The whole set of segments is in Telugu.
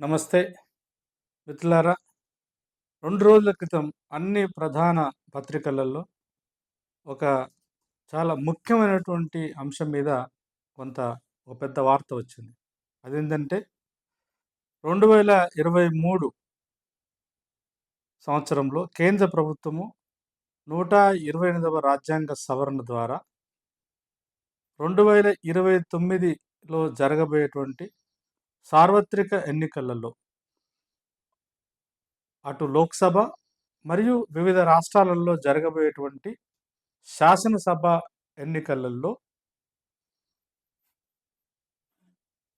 నమస్తే. మిత్రులారా రెండు రోజుల క్రితం అన్ని ప్రధాన పత్రికలలో ఒక చాలా ముఖ్యమైనటువంటి అంశం మీద కొంత ఒక పెద్ద వార్త వచ్చింది. అదేంటంటే రెండు వేల ఇరవై మూడు సంవత్సరంలో కేంద్ర ప్రభుత్వము నూట ఇరవై ఎనిమిదవ రాజ్యాంగ సవరణ ద్వారా రెండు వేల ఇరవై తొమ్మిదిలో జరగబోయేటువంటి సార్వత్రిక ఎన్నికలలో అటు లోక్సభ మరియు వివిధ రాష్ట్రాలలో జరగబోయేటువంటి శాసనసభ ఎన్నికలలో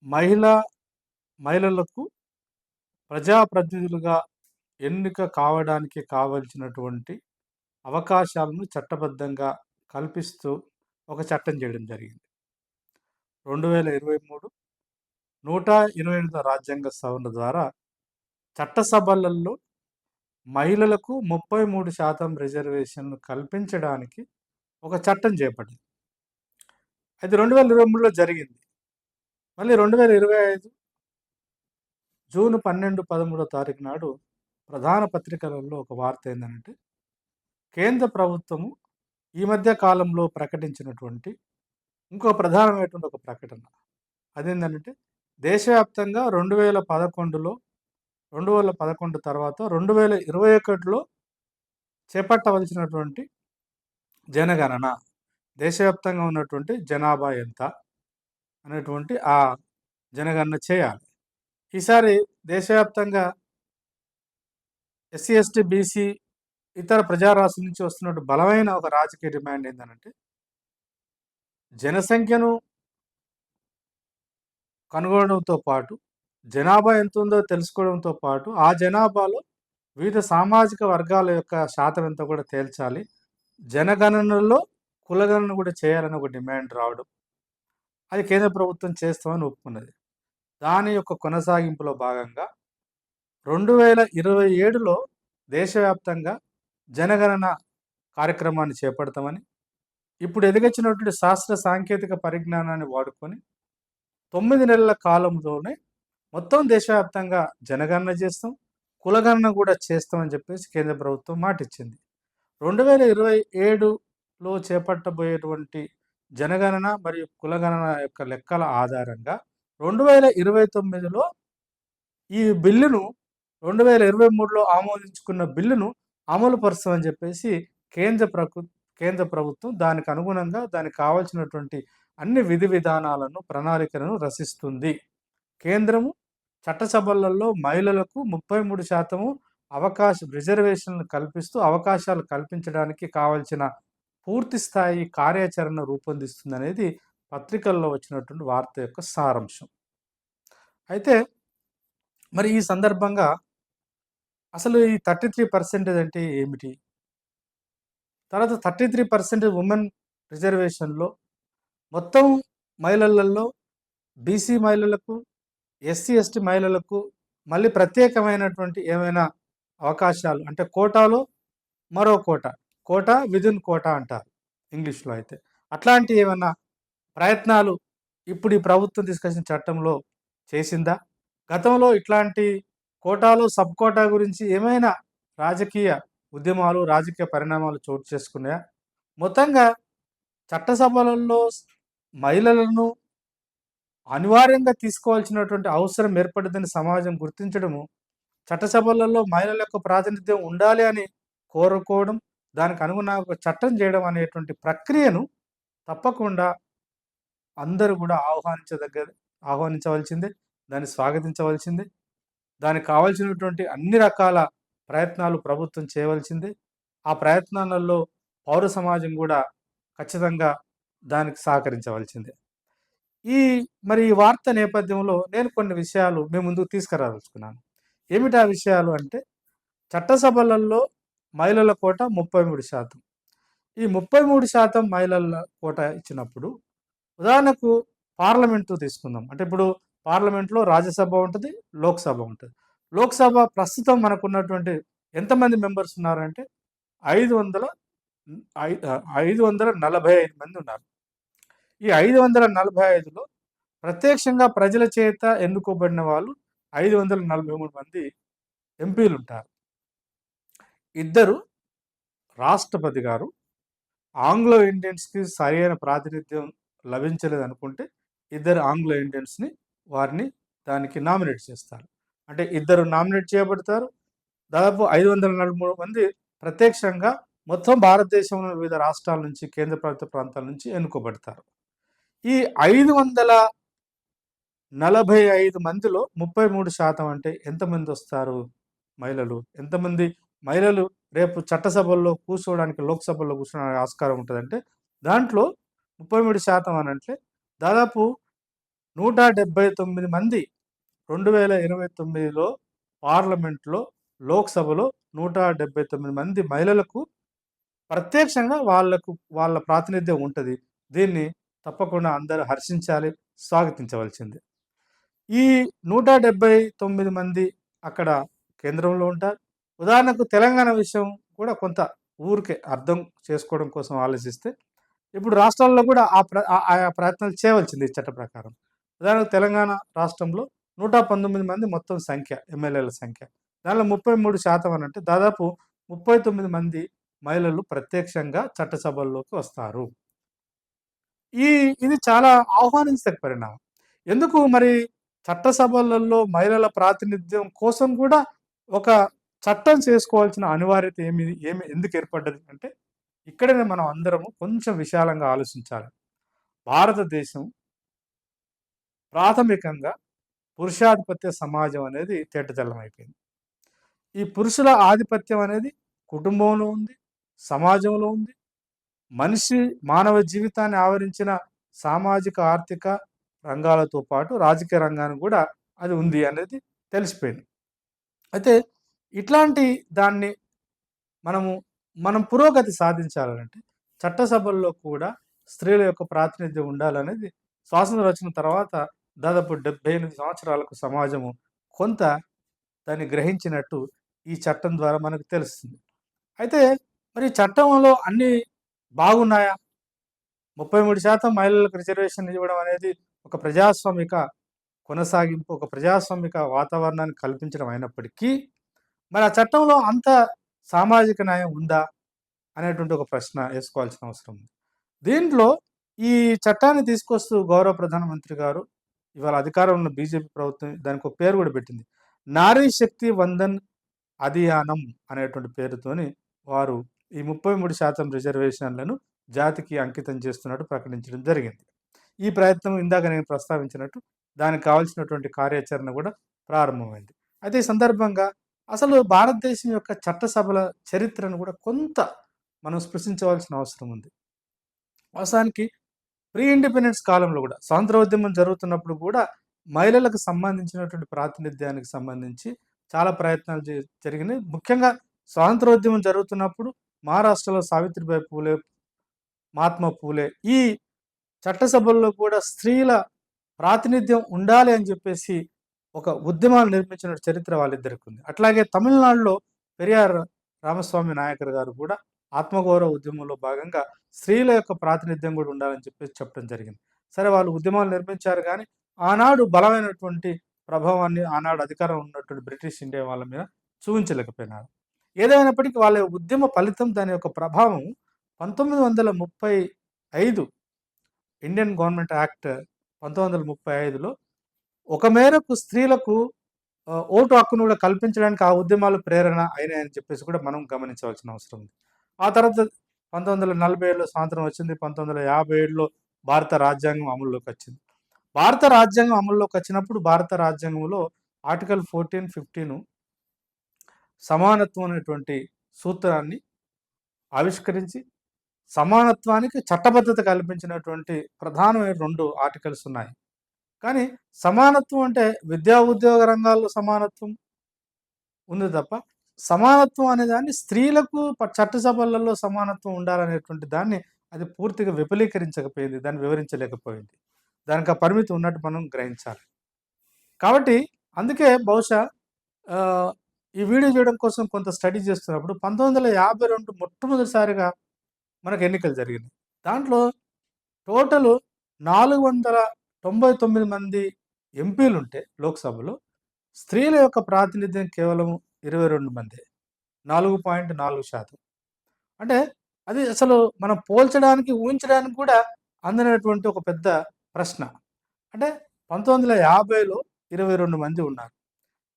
మహిళా మహిళలకు ప్రజాప్రతినిధులుగా ఎన్నిక కావడానికి కావలసినటువంటి అవకాశాలను చట్టబద్ధంగా కల్పిస్తూ ఒక చట్టం చేయడం జరిగింది. రెండు వేల ఇరవై మూడు నూట ఇరవై ఎనిమిదవ రాజ్యాంగ సవరణ ద్వారా చట్టసభలలో మహిళలకు ముప్పై మూడు శాతం రిజర్వేషన్లు కల్పించడానికి ఒక చట్టం చేపట్టింది. అది రెండు వేల ఇరవై మూడులో జరిగింది. మళ్ళీ రెండు వేల ఇరవై ఐదు జూన్ పన్నెండు పదమూడో తారీఖు నాడు ప్రధాన పత్రికలలో ఒక వార్త ఏంటంటే కేంద్ర ప్రభుత్వము ఈ మధ్య కాలంలో ప్రకటించినటువంటి ఇంకో ప్రధానమైనటువంటి ఒక ప్రకటన. అదేంటంటే దేశవ్యాప్తంగా రెండు వేల పదకొండులో రెండు వేల పదకొండు తర్వాత రెండు వేల ఇరవై ఒకటిలో చేపట్టవలసినటువంటి జనగణన దేశవ్యాప్తంగా ఉన్నటువంటి జనాభా ఎంత అనేటువంటి ఆ జనగణన చేయాలి. ఈసారి దేశవ్యాప్తంగా ఎస్సీ ఎస్టీ బీసీ ఇతర ప్రజారాశుల నుంచి వస్తున్నట్టు బలమైన ఒక రాజకీయ డిమాండ్ ఏంటంటే జనసంఖ్యను కనుగొనడంతో పాటు జనాభా ఎంత ఉందో తెలుసుకోవడంతో పాటు ఆ జనాభాలో వివిధ సామాజిక వర్గాల యొక్క శాతం ఎంత కూడా తేల్చాలి. జనగణనలో కులగణన కూడా చేయాలని ఒక డిమాండ్ రావడం అది కేంద్ర ప్రభుత్వం చేస్తామని ఒప్పుకున్నది. దాని యొక్క కొనసాగింపులో భాగంగా రెండు వేల ఇరవై ఏడులో దేశవ్యాప్తంగా జనగణన కార్యక్రమాన్ని చేపడతామని ఇప్పుడు ఎదిగొచ్చినటువంటి శాస్త్ర సాంకేతిక పరిజ్ఞానాన్ని వాడుకొని తొమ్మిది నెలల కాలంలోనే మొత్తం దేశవ్యాప్తంగా జనగణన చేస్తాం కులగణన కూడా చేస్తామని చెప్పేసి కేంద్ర ప్రభుత్వం మాట ఇచ్చింది రెండు వేల ఇరవై ఏడులో చేపట్టబోయేటువంటి జనగణన మరియు కులగణన యొక్క లెక్కల ఆధారంగా రెండు వేల ఇరవై తొమ్మిదిలో ఈ బిల్లును రెండు వేల ఇరవై మూడులో ఆమోదించుకున్న బిల్లును అమలు పరుస్తామని చెప్పేసి కేంద్ర ప్రభు కేంద్ర ప్రభుత్వం దానికి అనుగుణంగా దానికి కావాల్సినటువంటి అన్ని విధి విధానాలను ప్రణాళికలను రచిస్తుంది కేంద్రము చట్టసభలలో మహిళలకు ముప్పై మూడు శాతము అవకాశం రిజర్వేషన్లు కల్పిస్తూ అవకాశాలు కల్పించడానికి కావలసిన పూర్తి స్థాయి కార్యాచరణ రూపొందిస్తుంది అనేది పత్రికల్లో వచ్చినటువంటి వార్త యొక్క సారాంశం. అయితే మరి ఈ సందర్భంగా అసలు ఈ థర్టీ త్రీ పర్సెంటేజ్ అంటే ఏమిటి? తర్వాత థర్టీ త్రీ పర్సెంటేజ్ ఉమెన్ రిజర్వేషన్లో మొత్తం మహిళలలో బీసీ మహిళలకు ఎస్సీ ఎస్టీ మహిళలకు మళ్ళీ ప్రత్యేకమైనటువంటి ఏమైనా అవకాశాలు? అంటే కోటాలో మరో కోట. కోట విదిన్ కోట అంటారు ఇంగ్లీష్లో అయితే. అట్లాంటి ఏమైనా ప్రయత్నాలు ఇప్పుడు ఈ ప్రభుత్వం తీసుకొచ్చిన చట్టంలో చేసిందా? గతంలో ఇట్లాంటి కోటాలు సబ్ కోటా గురించి ఏమైనా రాజకీయ ఉద్యమాలు రాజకీయ పరిణామాలు చోటు చేసుకున్నాయా? మొత్తంగా చట్టసభలలో మహిళలను అనివార్యంగా తీసుకోవాల్సినటువంటి అవసరం ఏర్పడిందని సమాజం గుర్తించడము చట్టసభలలో మహిళల యొక్క ప్రాతినిధ్యం ఉండాలి అని కోరుకోవడం దానికి అనుగుణ ఒక చట్టం చేయడం అనేటువంటి ప్రక్రియను తప్పకుండా అందరూ కూడా ఆహ్వానించదగ్గ ఆహ్వానించవలసిందే దాన్ని స్వాగతించవలసిందే దానికి కావాల్సినటువంటి అన్ని రకాల ప్రయత్నాలు ప్రభుత్వం చేయవలసిందే. ఆ ప్రయత్నాలలో పౌర సమాజం కూడా ఖచ్చితంగా దానికి సహకరించవలసిందే. ఈ మరి ఈ వార్త నేపథ్యంలో నేను కొన్ని విషయాలు మీ ముందుకు తీసుకురాదలుచుకున్నాను. ఏమిటి ఆ విషయాలు అంటే చట్టసభలలో మహిళల కోట ముప్పై మూడు శాతం. ఈ ముప్పై మూడు శాతం మహిళల కోట ఇచ్చినప్పుడు ఉదాహరణకు పార్లమెంటు తీసుకుందాం. అంటే ఇప్పుడు పార్లమెంట్లో రాజ్యసభ ఉంటుంది లోక్సభ ఉంటుంది. లోక్సభ ప్రస్తుతం మనకున్నటువంటి ఎంతమంది మెంబర్స్ ఉన్నారంటే ఐదు వందల ఐదు వందల నలభై ఐదు మంది ఉన్నారు ఈ ఐదు వందల నలభై ఐదులో ప్రత్యక్షంగా ప్రజల చేత ఎన్నుకోబడిన వాళ్ళు ఐదు వందల నలభై మూడు మంది ఎంపీలు ఉంటారు ఇద్దరు రాష్ట్రపతి గారు ఆంగ్లో ఇండియన్స్కి సరైన ప్రాతినిధ్యం లభించలేదు అనుకుంటే ఇద్దరు ఆంగ్లో ఇండియన్స్ని వారిని దానికి నామినేట్ చేస్తారు. అంటే ఇద్దరు నామినేట్ చేయబడతారు. దాదాపు ఐదు వందల నలభై మూడు మంది ప్రత్యక్షంగా మొత్తం భారతదేశంలో వివిధ రాష్ట్రాల నుంచి కేంద్ర ప్రభుత్వ ప్రాంతాల నుంచి ఎన్నుకోబడతారు. ఈ ఐదు వందల నలభై ఐదు మందిలో ముప్పై మూడు శాతం అంటే ఎంతమంది వస్తారు మహిళలు? ఎంతమంది మహిళలు రేపు చట్టసభల్లో కూర్చోవడానికి లోక్సభలో కూర్చోడానికి ఆస్కారం ఉంటుందంటే దాంట్లో ముప్పై మూడు శాతం అని అంటే దాదాపు నూట డెబ్బై తొమ్మిది మంది రెండు వేల ఇరవై తొమ్మిదిలో పార్లమెంట్లో లోక్సభలో నూట డెబ్బై తొమ్మిది మంది మహిళలకు ప్రత్యక్షంగా వాళ్ళకు వాళ్ళ ప్రాతినిధ్యం ఉంటుంది. దీన్ని తప్పకుండా అందరూ హర్షించాలి స్వాగతించవలసింది. ఈ నూట డెబ్బై తొమ్మిది మంది అక్కడ కేంద్రంలో ఉంటారు. ఉదాహరణకు తెలంగాణ విషయం కూడా కొంత ఊరికే అర్థం చేసుకోవడం కోసం ఆలోచిస్తే ఇప్పుడు రాష్ట్రాల్లో కూడా ఆ ప్ర ఆయా ప్రయత్నాలు చేయవలసింది ఈ చట్ట ప్రకారం. ఉదాహరణకు తెలంగాణ రాష్ట్రంలో నూట పంతొమ్మిది మంది మొత్తం సంఖ్య ఎమ్మెల్యేల సంఖ్య. దానిలో ముప్పై మూడు శాతం అని అంటే దాదాపు ముప్పై తొమ్మిది మంది మహిళలు ప్రత్యక్షంగా చట్టసభల్లోకి వస్తారు. ఈ ఇది చాలా ఆహ్వానించదగ్గ పరిణామం. ఎందుకు మరి చట్టసభలలో మహిళల ప్రాతినిధ్యం కోసం కూడా ఒక చట్టం చేసుకోవాల్సిన అనివార్యత ఏమి ఏమి ఎందుకు ఏర్పడ్డది అంటే ఇక్కడనే మనం అందరము కొంచెం విశాలంగా ఆలోచించాలి. భారతదేశం ప్రాథమికంగా పురుషాధిపత్య సమాజం అనేది తేటతెల్లమైపోయింది అయిపోయింది. ఈ పురుషుల ఆధిపత్యం అనేది కుటుంబంలో ఉంది సమాజంలో ఉంది. మనిషి మానవ జీవితాన్ని ఆవరించిన సామాజిక ఆర్థిక రంగాలతో పాటు రాజకీయ రంగాన్ని కూడా అది ఉంది అనేది తెలిసిపోయింది. అయితే ఇట్లాంటి దాన్ని మనము మనం పురోగతి సాధించాలంటే చట్టసభల్లో కూడా స్త్రీల యొక్క ప్రాతినిధ్యం ఉండాలనేది స్వాతంత్రం వచ్చిన తర్వాత దాదాపు డెబ్బై ఎనిమిది సంవత్సరాలకు సమాజము కొంత దాన్ని గ్రహించినట్టు ఈ చట్టం ద్వారా మనకు తెలుస్తుంది. అయితే మరి చట్టంలో అన్ని బాగున్నాయా? ముప్పై మూడు శాతం మహిళలకు రిజర్వేషన్ ఇవ్వడం అనేది ఒక ప్రజాస్వామిక కొనసాగింపు ఒక ప్రజాస్వామిక వాతావరణాన్ని కల్పించడం అయినప్పటికీ మరి ఆ చట్టంలో అంత సామాజిక న్యాయం ఉందా? అనేటువంటి ఒక ప్రశ్న వేసుకోవాల్సిన అవసరం ఉంది. దీంట్లో ఈ చట్టాన్ని తీసుకొస్తూ గౌరవ ప్రధానమంత్రి గారు ఇవాళ అధికారంలో ఉన్న బీజేపీ ప్రభుత్వం దానికి ఒక పేరు కూడా పెట్టింది. నారీ శక్తి వందన్ అధియానం అనేటువంటి పేరుతోని వారు ఈ ముప్పై మూడు శాతం రిజర్వేషన్లను జాతికి అంకితం చేస్తున్నట్టు ప్రకటించడం జరిగింది. ఈ ప్రయత్నం ఇందాక నేను ప్రస్తావించినట్టు దానికి కావాల్సినటువంటి కార్యాచరణ కూడా ప్రారంభమైంది. అయితే ఈ సందర్భంగా అసలు భారతదేశం యొక్క చట్టసభల చరిత్రను కూడా కొంత మనం స్పృశించవలసిన అవసరం ఉంది. వాస్తవానికి ప్రీ ఇండిపెండెన్స్ కాలంలో కూడా స్వాతంత్రోద్యమం జరుగుతున్నప్పుడు కూడా మహిళలకు సంబంధించినటువంటి ప్రాతినిధ్యానికి సంబంధించి చాలా ప్రయత్నాలు జరిగినాయి. ముఖ్యంగా స్వాతంత్రోద్యమం జరుగుతున్నప్పుడు మహారాష్ట్రలో సావిత్రిబాయి పూలే మహాత్మా పూలే. ఈ చట్టసభల్లో కూడా స్త్రీల ప్రాతినిధ్యం ఉండాలి అని చెప్పేసి ఒక ఉద్యమాలు నిర్మించిన చరిత్ర వాళ్ళిద్దరికి ఉంది. అట్లాగే తమిళనాడులో పెరియార్ రామస్వామి నాయకర్ గారు కూడా ఆత్మగౌరవ ఉద్యమంలో భాగంగా స్త్రీల యొక్క ప్రాతినిధ్యం కూడా ఉండాలని చెప్పేసి చెప్పడం జరిగింది. సరే వాళ్ళు ఉద్యమాలు నిర్మించారు కానీ ఆనాడు బలమైనటువంటి ప్రభావాన్ని ఆనాడు అధికారం ఉన్నటువంటి బ్రిటిష్ ఇండియా వాళ్ళ మీద చూపించలేకపోయినారు. ఏదైనప్పటికీ వాళ్ళ ఉద్యమ ఫలితం దాని యొక్క ప్రభావం పంతొమ్మిది వందల ముప్పై ఐదు ఇండియన్ గవర్నమెంట్ యాక్ట్ పంతొమ్మిది వందల ముప్పై ఐదులో ఒక మేరకు స్త్రీలకు ఓటు హక్కును కూడా కల్పించడానికి ఆ ఉద్యమాలు ప్రేరణ అయినాయని చెప్పేసి కూడా మనం గమనించవలసిన అవసరం ఉంది. ఆ తర్వాత పంతొమ్మిది వందల నలభై ఏడులో స్వాతంత్రం వచ్చింది పంతొమ్మిది వందల యాభై ఏడులో భారత రాజ్యాంగం అమల్లోకి వచ్చింది. భారత రాజ్యాంగం అమల్లోకి వచ్చినప్పుడు భారత రాజ్యాంగంలో ఆర్టికల్ ఫోర్టీన్ ఫిఫ్టీన్ సమానత్వం అనేటువంటి సూత్రాన్ని ఆవిష్కరించి సమానత్వానికి చట్టబద్ధత కల్పించినటువంటి ప్రధానమైన రెండు ఆర్టికల్స్ ఉన్నాయి. కానీ సమానత్వం అంటే విద్యా ఉద్యోగ రంగాల్లో సమానత్వం ఉంది తప్ప సమానత్వం అనే దాన్ని స్త్రీలకు చట్టసభలలో సమానత్వం ఉండాలనేటువంటి దాన్ని అది పూర్తిగా విపులీకరించకపోయింది దాన్ని వివరించలేకపోయింది. దానికి ఆ పరిమితి ఉన్నట్టు మనం గ్రహించాలి. కాబట్టి అందుకే బహుశా ఈ వీడియో చేయడం కోసం కొంత స్టడీ చేస్తున్నప్పుడు పంతొమ్మిది వందల యాభై రెండు మొట్టమొదటిసారిగా మనకు ఎన్నికలు జరిగింది దాంట్లో టోటల్ నాలుగు వందల తొంభై తొమ్మిది మంది ఎంపీలు ఉంటే లోక్సభలో స్త్రీల యొక్క ప్రాతినిధ్యం కేవలం ఇరవై రెండు మంది నాలుగు పాయింట్ నాలుగు శాతం. అంటే అది అసలు మనం పోల్చడానికి ఊహించడానికి కూడా అందనటువంటి ఒక పెద్ద ప్రశ్న. అంటే పంతొమ్మిది వందల యాభైలో ఇరవై రెండు మంది ఉన్నారు.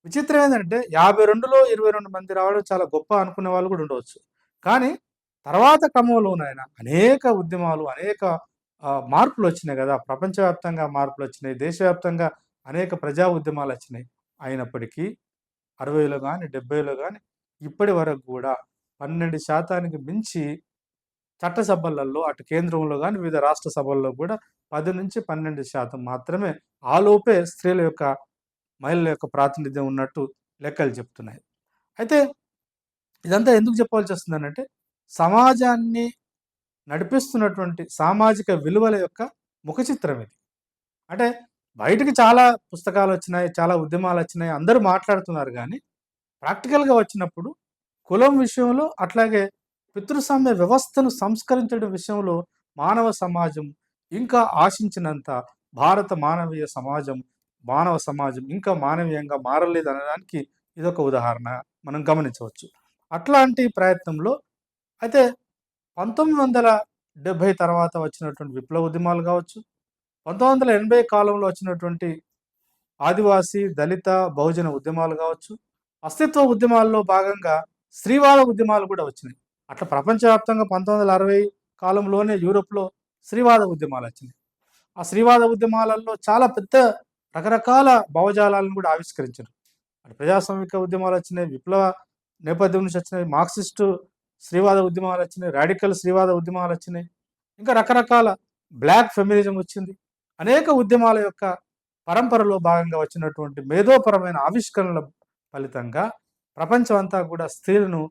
విచిత్రం ఏంటంటే యాభై రెండులో ఇరవై రెండు మంది రావడం చాలా గొప్ప అనుకునే వాళ్ళు కూడా ఉండవచ్చు. కానీ తర్వాత క్రమంలోనైనా అనేక ఉద్యమాలు అనేక మార్పులు వచ్చినాయి కదా. ప్రపంచవ్యాప్తంగా మార్పులు వచ్చినాయి దేశవ్యాప్తంగా అనేక ప్రజా ఉద్యమాలు వచ్చినాయి. అయినప్పటికీ అరవైలో కానీ డెబ్బైలో కానీ ఇప్పటి వరకు కూడా పన్నెండు శాతానికి మించి చట్టసభలలో అటు కేంద్రంలో కానీ వివిధ రాష్ట్ర సభల్లో కూడా పది నుంచి పన్నెండు శాతం మాత్రమే ఆలోపే స్త్రీల యొక్క మహిళల యొక్క ప్రాతినిధ్యం ఉన్నట్టు లెక్కలు చెప్తున్నాయి. అయితే ఇదంతా ఎందుకు చెప్పాల్సి వస్తుందనంటే సమాజాన్ని నడిపిస్తున్నటువంటి సామాజిక విలువల యొక్క ముఖ చిత్రం ఇది. అంటే బయటకు చాలా పుస్తకాలు వచ్చినాయి చాలా ఉద్యమాలు వచ్చినాయి అందరూ మాట్లాడుతున్నారు కానీ ప్రాక్టికల్గా వచ్చినప్పుడు కులం విషయంలో అట్లాగే పితృస్వామ్య వ్యవస్థను సంస్కరించడం విషయంలో మానవ సమాజం ఇంకా ఆశించినంత భారత మానవీయ సమాజం మానవ సమాజం ఇంకా మానవీయంగా మారలేదు అనడానికి ఇదొక ఉదాహరణ మనం గమనించవచ్చు. అట్లాంటి ప్రయత్నంలో అయితే పంతొమ్మిది వందల డెబ్భై తర్వాత వచ్చినటువంటి విప్లవ ఉద్యమాలు కావచ్చు పంతొమ్మిది వందల ఎనభై కాలంలో వచ్చినటువంటి ఆదివాసీ దళిత బహుజన ఉద్యమాలు కావచ్చు అస్తిత్వ ఉద్యమాల్లో భాగంగా స్త్రీవాద ఉద్యమాలు కూడా వచ్చినాయి. అట్లా ప్రపంచవ్యాప్తంగా పంతొమ్మిది వందల అరవై కాలంలోనే యూరోప్లో స్త్రీవాద ఉద్యమాలు వచ్చినాయి. ఆ స్త్రీవాద ఉద్యమాలలో చాలా పెద్ద రకరకాల భావజాలను కూడా ఆవిష్కరించారు. అటు ప్రజాస్వామిక ఉద్యమాలు వచ్చినాయి విప్లవ నేపథ్యం నుంచి వచ్చినాయి మార్క్సిస్టు స్త్రీవాద ఉద్యమాలు వచ్చినాయి రాడికల్ స్త్రీవాద ఉద్యమాలు వచ్చినాయి. ఇంకా రకరకాల బ్లాక్ ఫెమినిజం వచ్చింది. అనేక ఉద్యమాల యొక్క పరంపరలో భాగంగా వచ్చినటువంటి మేధోపరమైన ఆవిష్కరణల ఫలితంగా ప్రపంచం అంతా కూడా స్త్రీలను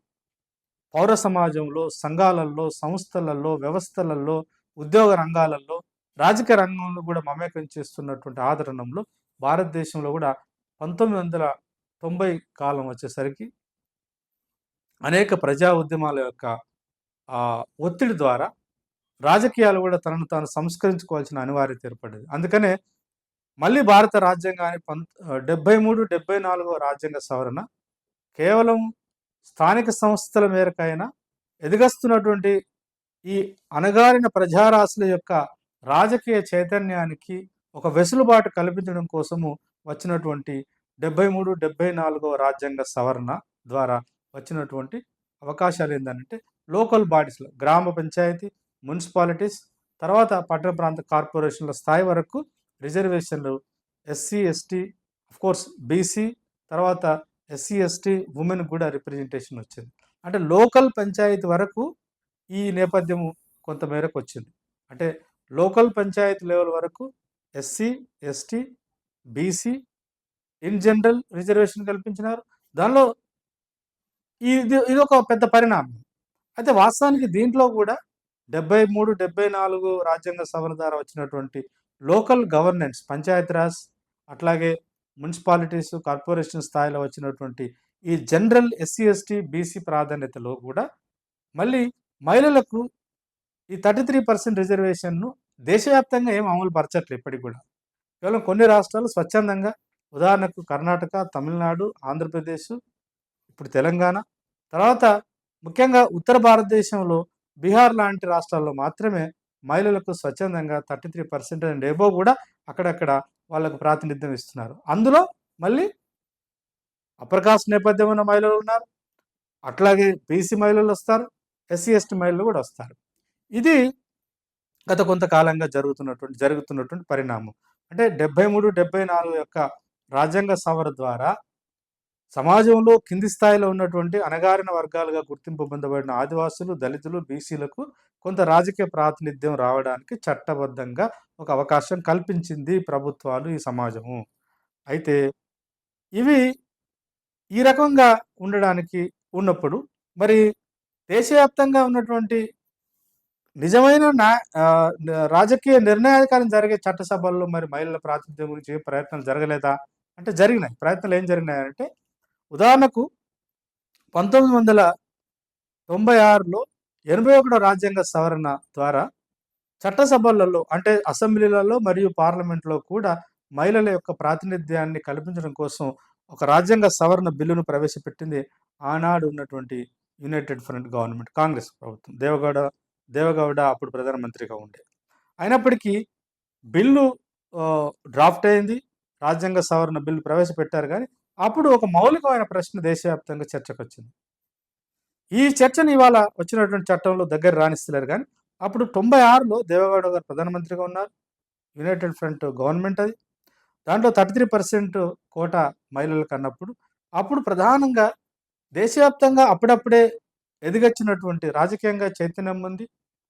పౌర సమాజంలో సంఘాలలో సంస్థలలో వ్యవస్థలలో ఉద్యోగ రంగాలలో రాజకీయ రంగంలో కూడా మమేకం చేస్తున్నటువంటి ఆదరణంలో భారతదేశంలో కూడా పంతొమ్మిది వందల తొంభై కాలం వచ్చేసరికి అనేక ప్రజా ఉద్యమాల యొక్క ఒత్తిడి ద్వారా రాజకీయాలు కూడా తనను తాను సంస్కరించుకోవాల్సిన అనివార్యత ఏర్పడింది అందుకనే మళ్ళీ భారత రాజ్యాంగాన్ని పంత డెబ్బై మూడు డెబ్బై నాలుగవ రాజ్యాంగ సవరణ కేవలం స్థానిక సంస్థల మేరకైనా ఎదిగస్తున్నటువంటి ఈ అణగారిన ప్రజారాశుల యొక్క రాజకీయ చైతన్యానికి ఒక వెసులుబాటు కల్పించడం కోసము వచ్చినటువంటి డెబ్బై మూడు డెబ్బై నాలుగవ రాజ్యాంగ సవరణ ద్వారా వచ్చినటువంటి అవకాశాలు ఏంటంటే లోకల్ బాడీస్లో గ్రామ పంచాయతీ మున్సిపాలిటీస్ తర్వాత పట్టణ ప్రాంత కార్పొరేషన్ల స్థాయి వరకు రిజర్వేషన్లు ఎస్సీ ఎస్టీ కోర్స్ బీసీ తర్వాత ఎస్సీ ఎస్టీ ఉమెన్ కూడా రిప్రజెంటేషన్ వచ్చింది. అంటే లోకల్ పంచాయతీ వరకు ఈ నేపథ్యము కొంత మేరకు వచ్చింది. అంటే లోకల్ పంచాయత్ లెవెల్ వరకు SC ST BC in general reservation కల్పించినారు. దానిలో ఇది ఇది ఒక పెద్ద పరిణామం. అయితే వాస్తవానికి దీంట్లో కూడా డెబ్బై మూడు డెబ్బై నాలుగు రాజ్యాంగ సవరణ ద్వారా వచ్చినటువంటి లోకల్ గవర్నెన్స్ పంచాయతీరాజ్ అట్లాగే మున్సిపాలిటీస్ కార్పొరేషన్ స్థాయిలో వచ్చినటువంటి ఈ జనరల్ ఎస్సీ ఎస్టీ బీసీ ప్రాధాన్యతలో కూడా మళ్ళీ మహిళలకు ఈ థర్టీ త్రీ పర్సెంట్ రిజర్వేషన్ను దేశవ్యాప్తంగా ఏం అమలు పరచట్లేదు ఇప్పటికి కూడా. కేవలం కొన్ని రాష్ట్రాలు స్వచ్ఛందంగా ఉదాహరణకు కర్ణాటక తమిళనాడు ఆంధ్రప్రదేశ్ ఇప్పుడు తెలంగాణ తర్వాత ముఖ్యంగా ఉత్తర భారతదేశంలో బీహార్ లాంటి రాష్ట్రాల్లో మాత్రమే మహిళలకు స్వచ్ఛందంగా thirty three percent and above కూడా అక్కడక్కడ వాళ్ళకు ప్రాతినిధ్యం ఇస్తున్నారు. అందులో మళ్ళీ అప్పర్ కాస్ట్ నేపథ్యం ఉన్న మహిళలు ఉన్నారు. అట్లాగే బీసీ మహిళలు వస్తారు ఎస్సీ ఎస్టీ మహిళలు కూడా వస్తారు. ఇది గత కొంతకాలంగా జరుగుతున్నటువంటి జరుగుతున్నటువంటి పరిణామం. అంటే డెబ్బై మూడు డెబ్బై నాలుగు యొక్క రాజ్యాంగ సవరణ ద్వారా సమాజంలో కింది స్థాయిలో ఉన్నటువంటి అణగారిన వర్గాలుగా గుర్తింపు పొందబడిన ఆదివాసులు దళితులు బీసీలకు కొంత రాజకీయ ప్రాతినిధ్యం రావడానికి చట్టబద్ధంగా ఒక అవకాశం కల్పించింది ప్రభుత్వాలు ఈ సమాజము. అయితే ఇవి ఈ రకంగా ఉండడానికి ఉన్నప్పుడు మరి దేశవ్యాప్తంగా ఉన్నటువంటి నిజమైన నా రాజకీయ నిర్ణయాధికారం జరిగే చట్టసభల్లో మరి మహిళల ప్రాతినిధ్యం గురించి ప్రయత్నాలు జరగలేదా? అంటే జరిగినాయి. ప్రయత్నాలు ఏం జరిగినాయంటే ఉదాహరణకు పంతొమ్మిది వందల తొంభై ఆరులో ఎనభై ఒకటో రాజ్యాంగ సవరణ ద్వారా చట్టసభలలో అంటే అసెంబ్లీలలో మరియు పార్లమెంట్లో కూడా మహిళల యొక్క ప్రాతినిధ్యాన్ని కల్పించడం కోసం ఒక రాజ్యాంగ సవరణ బిల్లును ప్రవేశపెట్టింది. ఆనాడు ఉన్నటువంటి యునైటెడ్ ఫ్రంట్ గవర్నమెంట్ కాంగ్రెస్ ప్రభుత్వం. దేవగౌడ దేవగౌడ అప్పుడు ప్రధానమంత్రిగా ఉండే. అయినప్పటికీ బిల్లు డ్రాఫ్ట్ అయింది. రాజ్యాంగ సవరణ బిల్లు ప్రవేశపెట్టారు కానీ అప్పుడు ఒక మౌలికమైన ప్రశ్న దేశవ్యాప్తంగా చర్చకు వచ్చింది ఈ చర్చను ఇవాళ వచ్చినటువంటి చట్టంలో దగ్గర రాణిస్తలేరు కానీ అప్పుడు తొంభై ఆరులో దేవగౌడ గారు ప్రధానమంత్రిగా ఉన్నారు. యునైటెడ్ ఫ్రంట్ గవర్నమెంట్ అది. దాంట్లో థర్టీ త్రీ పర్సెంట్ కోట మహిళలకు అన్నప్పుడు అప్పుడు ప్రధానంగా దేశవ్యాప్తంగా అప్పుడప్పుడే ఎదిగొచ్చినటువంటి రాజకీయంగా చైతన్యం ఉంది.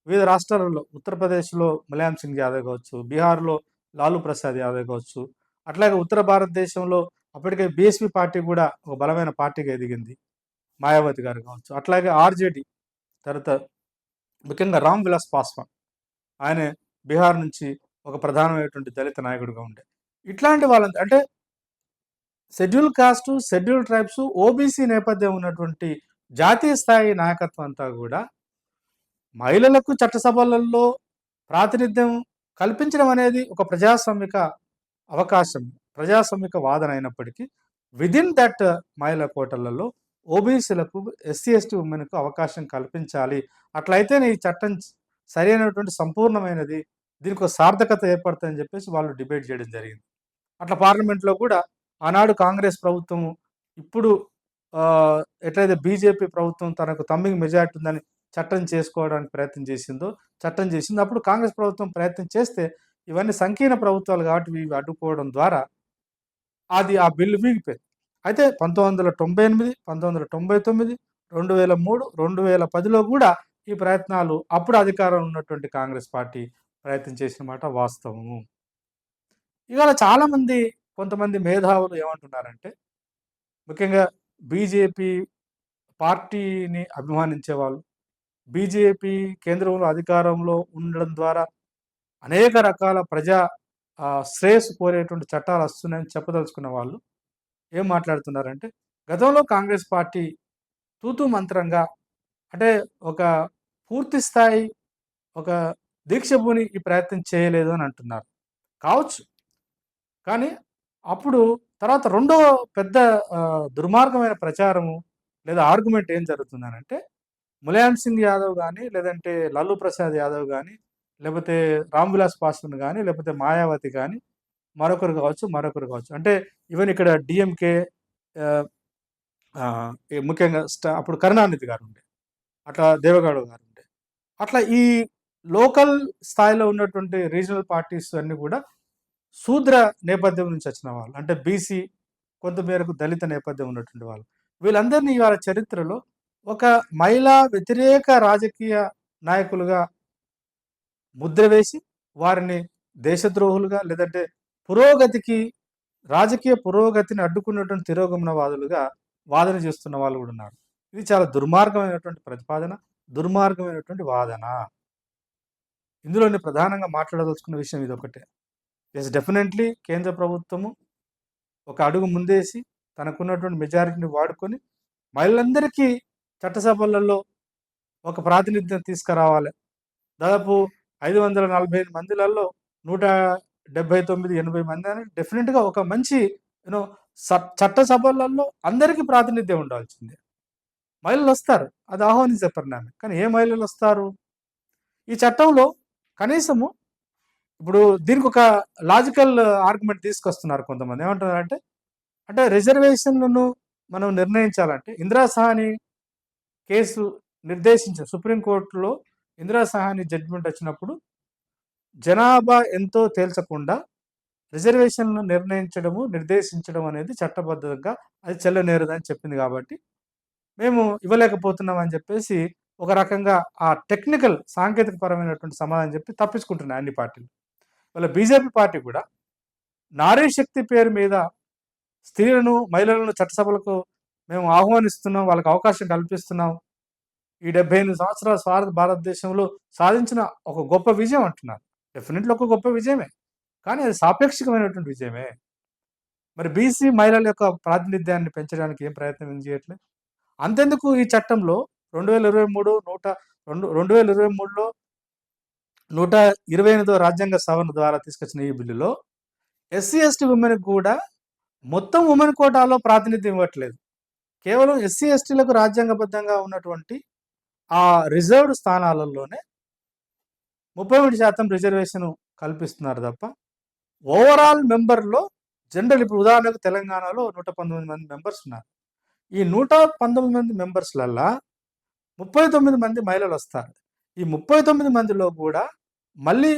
వివిధ రాష్ట్రాలలో ఉత్తరప్రదేశ్లో ములాయం సింగ్ యాదవ్ కావచ్చు బీహార్లో లాలూ ప్రసాద్ యాదవ్ కావచ్చు అట్లాగే ఉత్తర భారతదేశంలో అప్పటికే బీఎస్పీ పార్టీ కూడా ఒక బలమైన పార్టీగా ఎదిగింది. మాయావతి గారు కావచ్చు. అట్లాగే ఆర్జేడి తర్వాత ముఖ్యంగా రామ్ విలాస్ పాస్వాన్. ఆయన బీహార్ నుంచి ఒక ప్రధానమైనటువంటి దళిత నాయకుడిగా ఉండే. ఇట్లాంటి వాళ్ళంతా అంటే schedule caste schedule tribes OBC నేపథ్యం ఉన్నటువంటి జాతీయ స్థాయి నాయకత్వం అంతా కూడా మహిళలకు చట్టసభలలో ప్రాతినిధ్యం కల్పించడం అనేది ఒక ప్రజాస్వామిక అవకాశం ప్రజాస్వామిక వాదన అయినప్పటికీ విదిన్ దట్ మహిళా కోటలలో ఓబీసీలకు ఎస్సీ ఎస్టీ ఉమెన్కు అవకాశం కల్పించాలి. అట్లయితేనే ఈ చట్టం సరైనటువంటి సంపూర్ణమైనది దీనికి ఒక సార్థకత ఏర్పడుతుందని చెప్పేసి వాళ్ళు డిబేట్ చేయడం జరిగింది. అట్లా పార్లమెంట్లో కూడా ఆనాడు కాంగ్రెస్ ప్రభుత్వం ఇప్పుడు ఎట్లయితే బీజేపీ ప్రభుత్వం తనకు తమ్మింగ్ మెజార్టీ ఉందని చట్టం చేసుకోవడానికి ప్రయత్నం చేసిందో చట్టం చేసింది అప్పుడు కాంగ్రెస్ ప్రభుత్వం ప్రయత్నం చేస్తే ఇవన్నీ సంకీర్ణ ప్రభుత్వాలు కాబట్టి ఇవి అడ్డుకోవడం ద్వారా అది ఆ బిల్లు మిగిపోయింది అయితే పంతొమ్మిది వందల తొంభై ఎనిమిది పంతొమ్మిది వందల తొంభై తొమ్మిది రెండు వేల మూడు రెండు వేల పదిలో కూడా ఈ ప్రయత్నాలు అప్పుడు అధికారంలో ఉన్నటువంటి కాంగ్రెస్ పార్టీ ప్రయత్నం చేసిన మాట వాస్తవము. ఇవాళ చాలామంది కొంతమంది మేధావులు ఏమంటున్నారంటే ముఖ్యంగా బీజేపీ పార్టీని అభిమానించే వాళ్ళు బీజేపీ కేంద్రంలో అధికారంలో ఉండడం ద్వారా అనేక రకాల ప్రజా శ్రేయస్సు కోరేటువంటి చట్టాలు వస్తున్నాయని చెప్పదలుచుకున్న వాళ్ళు ఏం మాట్లాడుతున్నారంటే గతంలో కాంగ్రెస్ పార్టీ తూతు మంత్రంగా అంటే ఒక పూర్తి స్థాయి ఒక దీక్షభూని ఈ ప్రయత్నం చేయలేదు అని అంటున్నారు. కావచ్చు. కానీ అప్పుడు తర్వాత రెండో పెద్ద దుర్మార్గమైన ప్రచారము లేదా ఆర్గ్యుమెంట్ ఏం జరుగుతుందనంటే ములాయం సింగ్ యాదవ్ కానీ లేదంటే లల్లు ప్రసాద్ యాదవ్ కానీ లేకపోతే రామ్ విలాస్ పాస్వాన్ కానీ లేకపోతే మాయావతి కానీ మరొకరు కావచ్చు మరొకరు కావచ్చు. అంటే ఈవెన్ ఇక్కడ డిఎంకే ముఖ్యంగా స్టా అప్పుడు కరుణానిధి గారు ఉండే. అట్లా దేవగౌడ గారు ఉండే. అట్లా ఈ లోకల్ స్థాయిలో ఉన్నటువంటి రీజనల్ పార్టీస్ అన్నీ కూడా శూద్ర నేపథ్యం నుంచి వచ్చిన వాళ్ళు. అంటే బీసీ కొంతమేరకు దళిత నేపథ్యం ఉన్నటువంటి వాళ్ళు. వీళ్ళందరినీ ఇవాళ చరిత్రలో ఒక మహిళా వ్యతిరేక రాజకీయ నాయకులుగా ముద్ర వేసి వారిని దేశద్రోహులుగా లేదంటే పురోగతికి రాజకీయ పురోగతిని అడ్డుకున్నటువంటి తిరోగమనవాదులుగా వాదన చేస్తున్న వాళ్ళు కూడా ఉన్నారు. ఇది చాలా దుర్మార్గమైనటువంటి ప్రతిపాదన దుర్మార్గమైనటువంటి వాదన. ఇందులోని ప్రధానంగా మాట్లాడదలుచుకున్న విషయం ఇది ఒకటే. ఎస్ డెఫినెట్లీ కేంద్ర ప్రభుత్వము ఒక అడుగు ముందేసి తనకున్నటువంటి మెజారిటీని వాడుకొని మహిళలందరికీ చట్టసభలలో ఒక ప్రాతినిధ్యం తీసుకురావాలి. దాదాపు ఐదు వందల నలభై ఐదు మందిలలో నూట డెబ్బై తొమ్మిది ఎనభై మంది అని డెఫినెట్గా ఒక మంచి యూనో చట్టసభలలో అందరికీ ప్రాతినిధ్యం ఉండాల్సిందే. మహిళలు వస్తారు అది ఆహ్వానించే పరిణామం. కానీ ఏ మహిళలు వస్తారు? ఈ చట్టంలో కనీసము ఇప్పుడు దీనికి ఒక లాజికల్ ఆర్గ్యుమెంట్ తీసుకొస్తున్నారు కొంతమంది. ఏమంటున్నారంటే అంటే రిజర్వేషన్లను మనం నిర్ణయించాలంటే ఇందిరా సహాని కేసు నిర్దేశించిన సుప్రీంకోర్టులో ఇందిరా సహాని జడ్జిమెంట్ వచ్చినప్పుడు జనాభా ఎంతో తేల్చకుండా రిజర్వేషన్లను నిర్ణయించడము నిర్దేశించడం అనేది చట్టబద్ధంగా అది చెల్లనేరదని చెప్పింది కాబట్టి మేము ఇవ్వలేకపోతున్నాం అని చెప్పేసి ఒక రకంగా ఆ టెక్నికల్ సాంకేతిక పరమైనటువంటి సమాధానం చెప్పి తప్పించుకుంటున్నాయి అన్ని పార్టీలు. వాళ్ళ బీజేపీ పార్టీ కూడా నారీ శక్తి పేరు మీద స్త్రీలను మహిళలను చట్టసభలకు మేము ఆహ్వానిస్తున్నాం వాళ్ళకి అవకాశం కల్పిస్తున్నాం. ఈ డెబ్బై ఎనిమిది సంవత్సరాల స్వార్థ భారతదేశంలో సాధించిన ఒక గొప్ప విజయం అంటున్నారు. డెఫినెట్లీ ఒక గొప్ప విజయమే. కానీ అది సాపేక్షికమైనటువంటి విజయమే. మరి బీసీ మహిళల యొక్క ప్రాతినిధ్యాన్ని పెంచడానికి ఏం ప్రయత్నం ఏం చేయట్లేదు? అంతెందుకు ఈ చట్టంలో రెండు వేల ఇరవై మూడు నూట రెండు రెండు వేల ఇరవై మూడులో నూట ఇరవై ఎనిమిదో రాజ్యాంగ సవరణ ద్వారా తీసుకొచ్చిన ఈ బిల్లులో ఎస్సీ ఎస్టీ ఉమెన్కి కూడా మొత్తం ఉమెన్ కోటాలో ప్రాతినిధ్యం ఇవ్వట్లేదు. కేవలం ఎస్సీ ఎస్టీలకు రాజ్యాంగబద్ధంగా ఉన్నటువంటి ఆ రిజర్వ్డ్ స్థానాలలోనే ముప్పై ఒకటి శాతం రిజర్వేషన్ కల్పిస్తున్నారు తప్ప ఓవరాల్ మెంబర్లో జనరల్ ఇప్పుడు ఉదాహరణకు తెలంగాణలో నూట పంతొమ్మిది మంది మెంబర్స్ ఉన్నారు. ఈ నూట పంతొమ్మిది మంది మెంబర్స్లల్లా ముప్పై తొమ్మిది మంది మహిళలు వస్తారు. ఈ ముప్పై తొమ్మిది మందిలో కూడా మళ్ళీ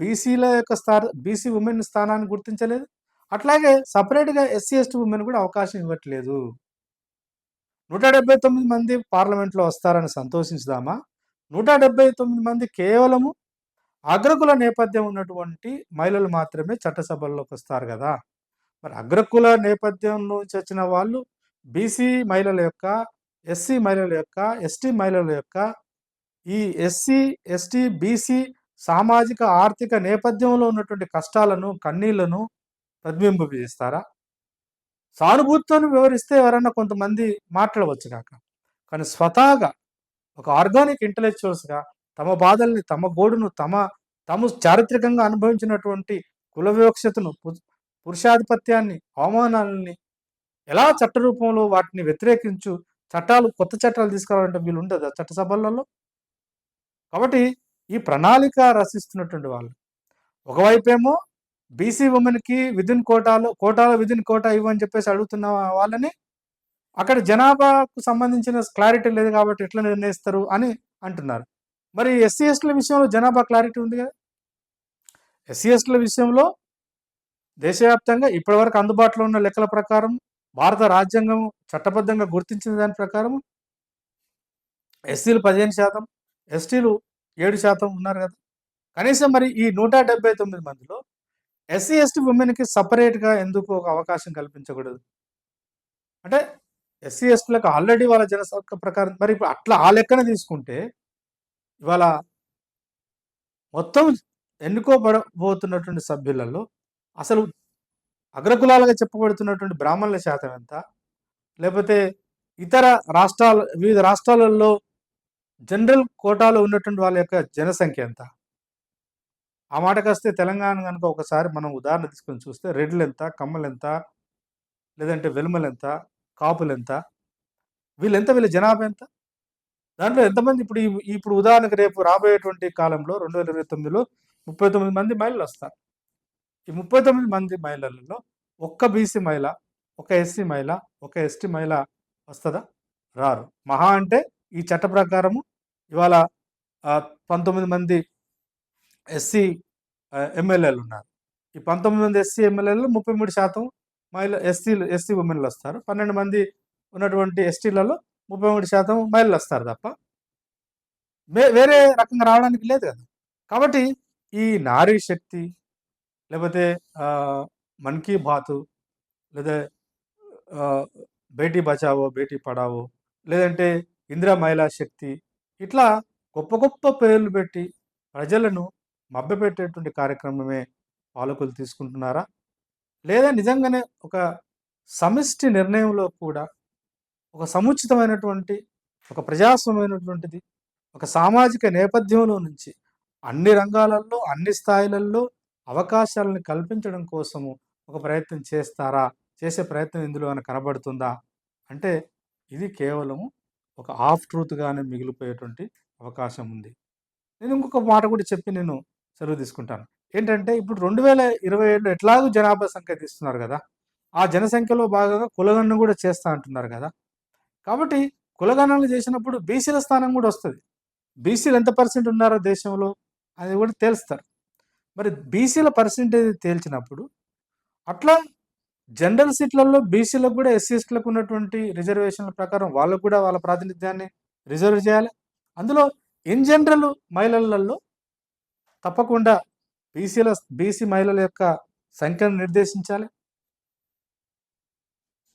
బీసీల యొక్క స్థా బీసీ ఉమెన్ స్థానాన్ని గుర్తించలేదు. అట్లాగే సపరేట్గా ఎస్సీ ఎస్టీ ఉమెన్ కూడా అవకాశం ఇవ్వట్లేదు. నూట డెబ్బై తొమ్మిది మంది పార్లమెంట్లో వస్తారని సంతోషించుదామా? నూట డెబ్బై తొమ్మిది మంది కేవలము అగ్రకుల నేపథ్యం ఉన్నటువంటి మహిళలు మాత్రమే చట్టసభల్లోకి వస్తారు కదా. మరి అగ్రకుల నేపథ్యం నుంచి వచ్చిన వాళ్ళు బీసీ మహిళల యొక్క ఎస్సీ మహిళల యొక్క ఎస్టీ మహిళల యొక్క ఈ ఎస్సీ ఎస్టీ బీసీ సామాజిక ఆర్థిక నేపథ్యంలో ఉన్నటువంటి కష్టాలను కన్నీళ్ళను ప్రతిబింబిస్తారా? సానుభూతితో వివరిస్తే ఎవరన్నా కొంతమంది మాట్లాడవచ్చు కాక. కానీ స్వతహాగా ఒక ఆర్గానిక్ ఇంటలెక్చువల్స్గా తమ బాధల్ని తమ గోడును తమ తాము చారిత్రకంగా అనుభవించినటువంటి కుల వివక్షతను పు- పురుషాధిపత్యాన్ని అవమానాలని ఎలా చట్టరూపంలో వాటిని వ్యతిరేకించు చట్టాలు కొత్త చట్టాలు తీసుకురావాలంటే వీళ్ళు ఉండదు చట్టసభలలో కాబట్టి ఈ ప్రణాళిక రచిస్తున్నటువంటి వాళ్ళు. ఒకవైపేమో బీసీ ఉమెన్కి విదిన్ కోటాలో కోటాలో విదిన్ కోటా ఇవ్వని చెప్పేసి అడుగుతున్న వాళ్ళని అక్కడ జనాభాకు సంబంధించిన క్లారిటీ లేదు కాబట్టి ఎట్లా నిర్ణయిస్తారు అని అంటున్నారు. మరి ఎస్సీ ఎస్టీల విషయంలో జనాభా క్లారిటీ ఉంది కదా? ఎస్సీ ఎస్టీల విషయంలో దేశవ్యాప్తంగా ఇప్పటివరకు అందుబాటులో ఉన్న లెక్కల ప్రకారం భారత రాజ్యాంగం చట్టబద్ధంగా గుర్తించిన దాని ప్రకారం ఎస్సీలు పదిహేను శాతం ఎస్టీలు ఏడు శాతం ఉన్నారు కదా? కనీసం మరి ఈ నూట డెబ్బై తొమ్మిది మందిలో ఎస్సీ ఎస్టీ ఉమెన్కి సపరేట్గా ఎందుకు ఒక అవకాశం కల్పించకూడదు? అంటే ఎస్సీ ఎస్టీలకు ఆల్రెడీ వాళ్ళ జనసంఖ్య ప్రకారం మరి ఇప్పుడు అట్లా ఆ లెక్కన తీసుకుంటే ఇవాళ మొత్తం ఎన్నుకోబడబోతున్నటువంటి సభ్యులలో అసలు అగ్రకులాలుగా చెప్పబడుతున్నటువంటి బ్రాహ్మణుల శాతం ఎంత? లేకపోతే ఇతర రాష్ట్రాల వివిధ రాష్ట్రాలలో జనరల్ కోటాలో ఉన్నటువంటి వాళ్ళ యొక్క జనసంఖ్య ఎంత? ఆ మాటకు వస్తే తెలంగాణ కనుక ఒకసారి మనం ఉదాహరణ తీసుకొని చూస్తే రెడ్లు ఎంత కమ్మలు ఎంత లేదంటే వెలుమలు ఎంత కాపులు ఎంత వీళ్ళు ఎంత వీళ్ళ జనాభా ఎంత? దాంట్లో ఎంతమంది ఇప్పుడు ఇప్పుడు ఉదాహరణకు రేపు రాబోయేటువంటి కాలంలో రెండు వేల ఇరవై తొమ్మిదిలో ముప్పై తొమ్మిది మంది మహిళలు వస్తారు. ఈ ముప్పై తొమ్మిది మంది మహిళలలో ఒక్క బీసీ మహిళ ఒక ఎస్సీ మహిళ ఒక ఎస్టీ మహిళ వస్తుందా? రారు. మహా అంటే ఈ చట్ట ప్రకారము ఇవాళ పంతొమ్మిది మంది ఎస్సీ ఎమ్మెల్యేలు ఉన్నారు. ఈ పంతొమ్మిది మంది ఎస్సీ ఎమ్మెల్యేలు ముప్పై మూడు శాతం మహిళ ఎస్సీలు ఎస్సీ ఉమెన్లు వస్తారు. పన్నెండు మంది ఉన్నటువంటి ఎస్టీలలో ముప్పై మూడు శాతం మహిళలు వస్తారు తప్ప వేరే రకంగా రావడానికి లేదు కదా. కాబట్టి ఈ నారీ శక్తి లేకపోతే మన్ కీ బాత్ లేదా బేటీ బచావో బేటీ పడావో లేదంటే ఇందిరా మహిళా శక్తి ఇట్లా గొప్ప గొప్ప పేర్లు పెట్టి ప్రజలను మభ్యపెట్టేటువంటి కార్యక్రమమే పాలకులు తీసుకుంటున్నారా? లేదా నిజంగానే ఒక సమిష్టి నిర్ణయంలో కూడా ఒక సముచితమైనటువంటి ఒక ప్రజాస్వామ్యమైనటువంటిది ఒక సామాజిక నేపథ్యంలో నుంచి అన్ని రంగాలలో అన్ని స్థాయిలలో అవకాశాలను కల్పించడం కోసము ఒక ప్రయత్నం చేస్తారా? చేసే ప్రయత్నం ఇందులో ఏమైనా కనబడుతుందా? అంటే ఇది కేవలము ఒక హాఫ్ ట్రూత్గానే మిగిలిపోయేటువంటి అవకాశం ఉంది. నేను ఇంకొక మాట కూడా చెప్పి నేను సెలవు తీసుకుంటాను. ఏంటంటే ఇప్పుడు రెండు వేల ఇరవై ఏడులో ఎట్లాగూ జనాభా సంఖ్య తీస్తున్నారు కదా ఆ జనసంఖ్యలో భాగంగా కులగణన కూడా చేస్తా అంటున్నారు కదా. కాబట్టి కులగణనలు చేసినప్పుడు బీసీల స్థానం కూడా వస్తుంది. బీసీలు ఎంత పర్సెంట్ ఉన్నారో దేశంలో అది కూడా తేల్స్తారు. మరి బీసీల పర్సెంటేజ్ తేల్చినప్పుడు అట్లా జనరల్ సీట్లలో బీసీలకు కూడా ఎస్సీ ఉన్నటువంటి రిజర్వేషన్ల ప్రకారం వాళ్ళకు కూడా వాళ్ళ ప్రాతినిధ్యాన్ని రిజర్వ్ చేయాలి. అందులో ఇన్ జనరల్ మహిళలలో తప్పకుండా బీసీల బీసీ మహిళల యొక్క సంఖ్యను నిర్దేశించాలి.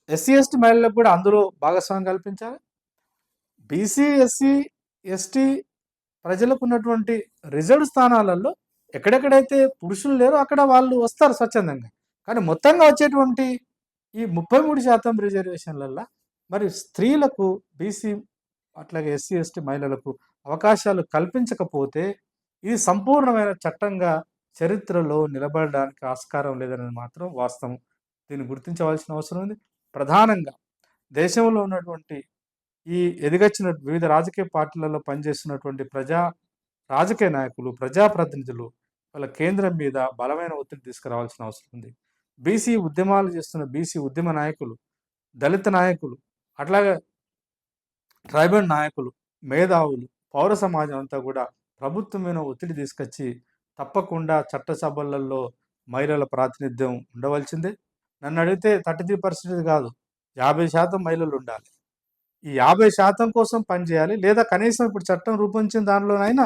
ఎస్సీ ఎస్టీ మహిళలకు కూడా అందులో భాగస్వామ్యం కల్పించాలి. బీసీ ఎస్సీ ఎస్టీ ప్రజలకు ఉన్నటువంటి రిజర్వ్ స్థానాలలో ఎక్కడెక్కడైతే పురుషులు లేరో అక్కడ వాళ్ళు వస్తారు స్వచ్ఛందంగా. కానీ మొత్తంగా వచ్చేటువంటి ఈ ముప్పై మూడు శాతం రిజర్వేషన్లల్లో మరి స్త్రీలకు బీసీ అట్లాగే ఎస్సీ ఎస్టీ మహిళలకు అవకాశాలు కల్పించకపోతే ఇది సంపూర్ణమైన చట్టంగా చరిత్రలో నిలబడడానికి ఆస్కారం లేదనేది మాత్రం వాస్తవం. దీన్ని గుర్తించవలసిన అవసరం ఉంది. ప్రధానంగా దేశంలో ఉన్నటువంటి ఈ ఎదిగచ్చిన వివిధ రాజకీయ పార్టీలలో పనిచేస్తున్నటువంటి ప్రజా రాజకీయ నాయకులు ప్రజాప్రతినిధులు వాళ్ళ కేంద్రం మీద బలమైన ఒత్తిడి తీసుకురావాల్సిన అవసరం ఉంది. బీసీ ఉద్యమాలు చేస్తున్న బీసీ ఉద్యమ నాయకులు దళిత నాయకులు అట్లాగే ట్రైబల్ నాయకులు మేధావులు పౌర సమాజం అంతా కూడా ప్రభుత్వం మీద ఒత్తిడి తీసుకొచ్చి తప్పకుండా చట్టసభలలో మహిళల ప్రాతినిధ్యం ఉండవలసిందే. నన్ను అడిగితే థర్టీ త్రీ పర్సెంట్ కాదు యాభై శాతం మహిళలు ఉండాలి. ఈ యాభై శాతం కోసం పనిచేయాలి లేదా కనీసం ఇప్పుడు చట్టం రూపొందించిన దానిలోనైనా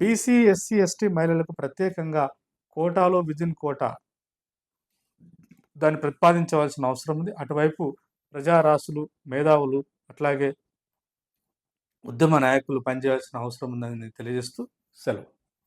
బీసీ ఎస్సీ ఎస్టీ మహిళలకు ప్రత్యేకంగా కోటాలో విదిన్ కోటా దాన్ని ప్రతిపాదించవలసిన అవసరం ఉంది. అటువైపు ప్రజారాసులు మేధావులు అట్లాగే ఉద్యమ నాయకులు పనిచేయాల్సిన అవసరం ఉందని తెలియజేస్తూ సెలవు.